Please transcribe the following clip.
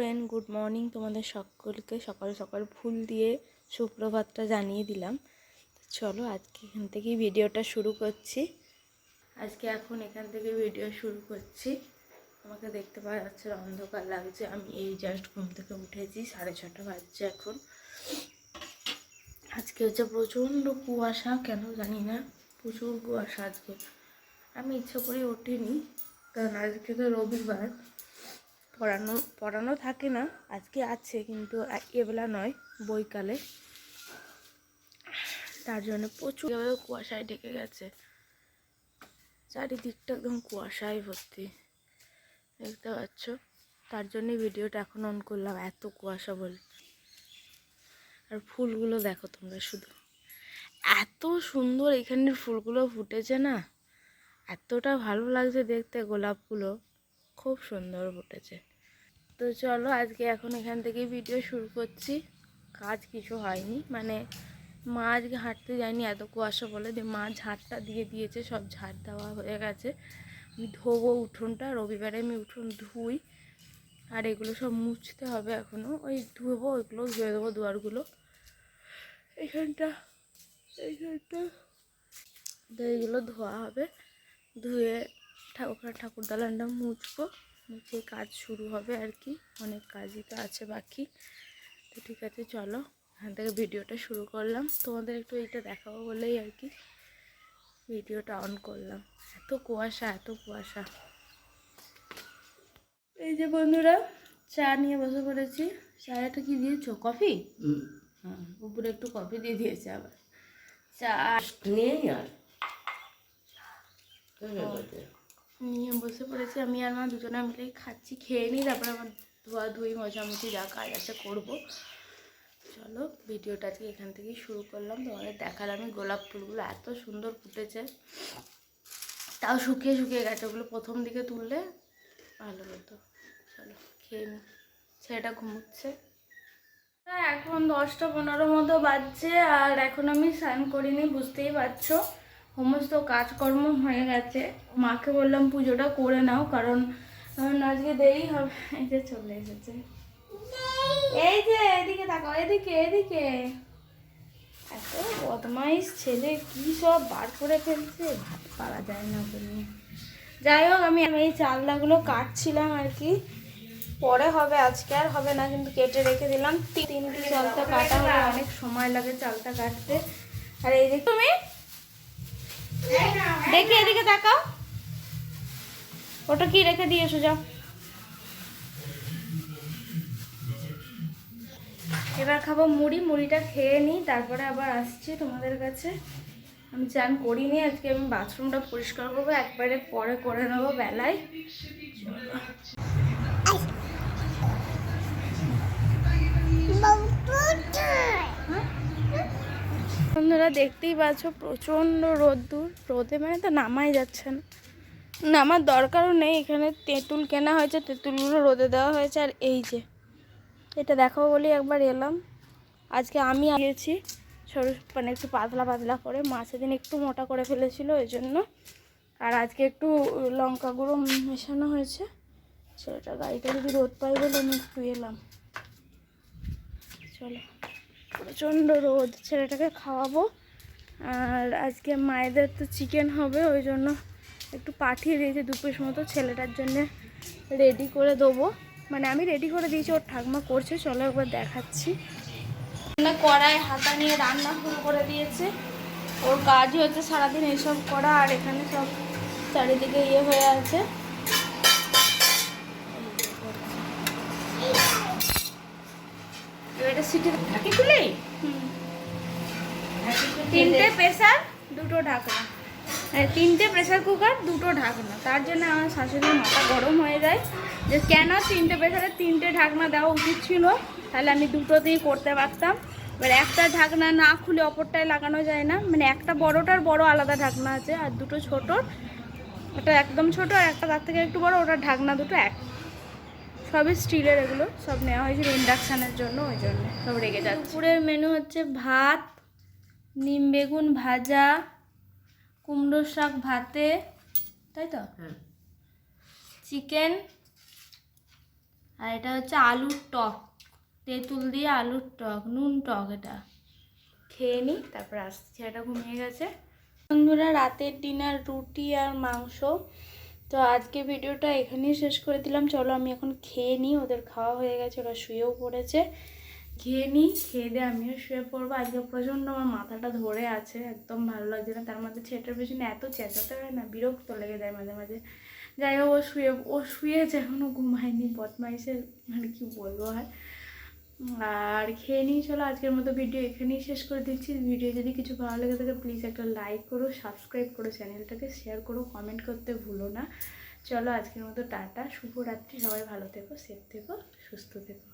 Friend good morning তোমাদের সকলকে। সকাল সকাল ফুল দিয়ে সুপ্রভাতটা জানিয়ে দিলাম। চলো আজকে এখান থেকেই ভিডিওটা শুরু করছি। আজকে এখন এখান থেকে ভিডিও শুরু করছি। আমাকে দেখতে পাওয়া যাচ্ছে অন্ধকার লাগছে। আমি এই জাস্ট ঘুম থেকে উঠেছি, সাড়ে ছটা বাজছে এখন। আজকে হচ্ছে প্রচণ্ড কুয়াশা, কেন জানি না। প্রচুর কুয়াশা আজকে। আমি ইচ্ছা করে ওঠিনি, কারণ আজকে তো রবিবার। পড়ানো পড়ানো থাকে না, আজকে আছে কিন্তু এবেলা নয়, বইকালে। তার জন্য প্রচুর কুয়াশায় ঢেকে গেছে। চারিদিকটা একদম কুয়াশায় ভর্তি, দেখতে পাচ্ছ? তার জন্য ভিডিওটা এখন অন করলাম, এত কুয়াশা বলে আর ফুলগুলো দেখো তোমরা শুধু। এত সুন্দর এখানের ফুলগুলো ফুটেছে না? এতটা ভালো লাগছে দেখতে গোলাপগুলো। খুব সুন্দর ফুটেছে। তো চলো আজকে এখন এখান থেকে ভিডিও শুরু করছি। কাজ কিছু হয়নি মানে মা আজকে হাঁটতে যায়নি, এত কুয়াশা বলে যে মা ঝাড়টা দিয়ে দিয়েছে, সব ঝাড় দেওয়া হয়ে গেছে। আমি ধোবো উঠোনটা, রবিবারে আমি উঠোন ধুই, আর এগুলো সব মুছতে হবে এখনও ওই ধুবো, ওইগুলো ধুয়ে দেবো দুয়ারগুলো। এইখানটা এইখানটা। তো এইগুলো ধোয়া হবে, ধুয়ে ঠাকুর ঠাকুর দালানটা মুছবো। মুছে কাজ শুরু হবে আর কি অনেক কাজই তো আছে বাকি। তো ঠিক আছে চলো এখান থেকে ভিডিওটা শুরু করলাম। তোমাদের একটু এইটা দেখাবো বলেই আর কি ভিডিওটা অন করলাম। এত কুয়াশা এত কুয়াশা। এই যে বন্ধুরা চা নিয়ে বসে পড়েছি। চাটা কি দিয়েছ? কফি? হ্যাঁ উপরে একটু কফি দিয়ে দিয়েছে আবার। চা নেই আর। নিয়ে বসে পড়েছি। আমি আর মা দুজনে মিলেই খাচ্ছি, খেয়ে নিই, তারপরে আমার ধোয়া ধুই মোছামুছি যা কাজ আছে করব। চলো, ভিডিওটা আজকে এখান থেকেই শুরু করলাম। তোমাদের দেখালাম গোলাপ ফুলগুলো, এত সুন্দর ফুটেছে। তাও শুকিয়ে শুকিয়ে গেছে, ওগুলো প্রথম দিকে তুললে ভালো হতো। চলো, খেয়ে নিই। ছেলেটা ঘুমোচ্ছে। এখন দশটা পনেরো মতো বাজছে, আর এখন আমি স্নান করিনি, বুঝতেই পারছ। সমস্ত কাজকর্ম হয়ে গেছে। মাকে বললাম, পুজোটা করে নাও, কারণ আজকে দেরি হবে। এই যে চলে এসেছে। এই যে, এদিকে তাকাও, এদিকে এদিকে। এত বদমাইশ ছেলে, কি সব বার করে ফেলছে? ভাত পারা যায় না নিয়ে। যাই হোক, আমি আমি এই চালনাগুলো কাটছিলাম আর কি। পরে হবে, আজকে আর হবে না, কিন্তু কেটে রেখে দিলাম। তিন- তিনটে চালটা কাটা হলে, অনেক সময় লাগে চালটা কাটতে। আর এই যে তুমি দেখি এদিকে তাকাও। ওটা কি রেখে দিয়েছ যাও। এবার খাব মুড়ি, মুড়িটা খেয়ে নিই, তারপরে আবার আসছি তোমাদের কাছে। আমি চান করিনি, আজকে আমি বাথরুমটা পরিষ্কার করব, একবারে পরে করে নেব বেলায়। বন্ধুরা দেখতেই পাচ্ছ প্রচণ্ড রোদ্দুর। রোদে মানে তো নামাই যাচ্ছে না। নামার দরকারও নেই, এখানে তেঁতুল কেনা হয়েছে, তেঁতুলগুলো রোদে দেওয়া হয়েছে। আর এই যে, এটা দেখাবো বলেই একবার এলাম। আজকে আমি আনিয়েছি সরু মানে একটু পাতলা পাতলা করে, মা দিন একটু মোটা করে ফেলেছিল ওই জন্য। আর আজকে একটু লঙ্কা গুঁড়ো মেশানো হয়েছে ছেলেটা গাড়িটা যদি রোদ পাই বলে আমি একটু এলাম। চলো। প্রচণ্ড রোদ, ছেলেটাকে খাওয়াবো। আর আজকে মায়েদের তো চিকেন হবে, ওই জন্য একটু পাঠিয়ে দিয়েছি দু পিস মতো, ছেলেটার জন্য রেডি করে দেবো। মানে আমি রেডি করে দিয়েছি, ওর ঠাকমা করছে, চলো একবার দেখাচ্ছি। রান্না কড়াই হাতা নিয়ে রান্না শুরু করে দিয়েছে। ওর কাজই হচ্ছে সারাদিন এসব করা, আর এখানে সব চারিদিকে ইয়ে হয়ে আছে। এটা সিটি ঢাকি খুলেই তিনটে প্রেসার দুটো ঢাকনা। মানে তিনটে প্রেসার কুকার দুটো ঢাকনা। তার জন্য আমার শাশুড়ির মাথা গরম হয়ে যায়। যে কেন তিনটে প্রেসারে তিনটে ঢাকনা দেওয়া উচিত ছিল? তাহলে আমি দুটোতেই করতে পারতাম। এবার একটা ঢাকনা না খুলে অপরটায় লাগানো যায় না। মানে একটা বড়টার বড় আলাদা ঢাকনা আছে আর দুটো ছোটোর। ওটা একদম ছোট আর একটা তার থেকে একটু বড় ওটার ঢাকনা দুটো এক। সবই স্টিলের এগুলো সব নেওয়া হয়েছিল ইন্ডাকশানের জন্য ওই জন্য সব রেগে যাচ্ছে। দুপুরের মেনু হচ্ছে ভাত নিম বেগুন ভাজা কুমড়ো শাক ভাতে তাই তো? হ্যাঁ। চিকেন আর এটা হচ্ছে আলুর টক তেঁতুল দিয়ে আলুর টক নুন টক এটা। খেয়ে নিই তারপর আসছি ছেলেটা ঘুমিয়ে গেছে। বন্ধুরা রাতের ডিনার রুটি আর মাংস। তো আজকে ভিডিওটা এখানেই শেষ করে দিলাম। চলো আমি এখন খেয়ে নিই, ওদের খাওয়া হয়ে গেছে, ওরা শুয়েও পড়েছে। খেয়ে নিই, খেয়ে দিয়ে আমিও শুয়ে পড়ব। আজকে প্রচণ্ড আমার মাথাটা ধরে আছে, একদম ভালো লাগছে না। তার মধ্যে ছেলেটার পেছনে এত চেঁচাতে হয় না, বিরক্ত লেগে যায় মাঝে মাঝে। যাই হোক, ও শুয়ে, ও শুয়েছে এখনও ঘুমায়নি, বদমাইশের মানে কি বলব আর। আর খেয়ে নিয়ে চলো, আজকের মতো ভিডিও এখানেই শেষ করে দিচ্ছি। ভিডিও যদি কিছু ভালো লেগে থাকে প্লিজ একটা লাইক করো সাবস্ক্রাইব করো চ্যানেলটাকে শেয়ার করো কমেন্ট করতে ভুলো না। চলো, আজকের মতো টাটা, শুভরাত্রি, সবাই ভালো থেকো সেফ থেকো, সুস্থ থেকো।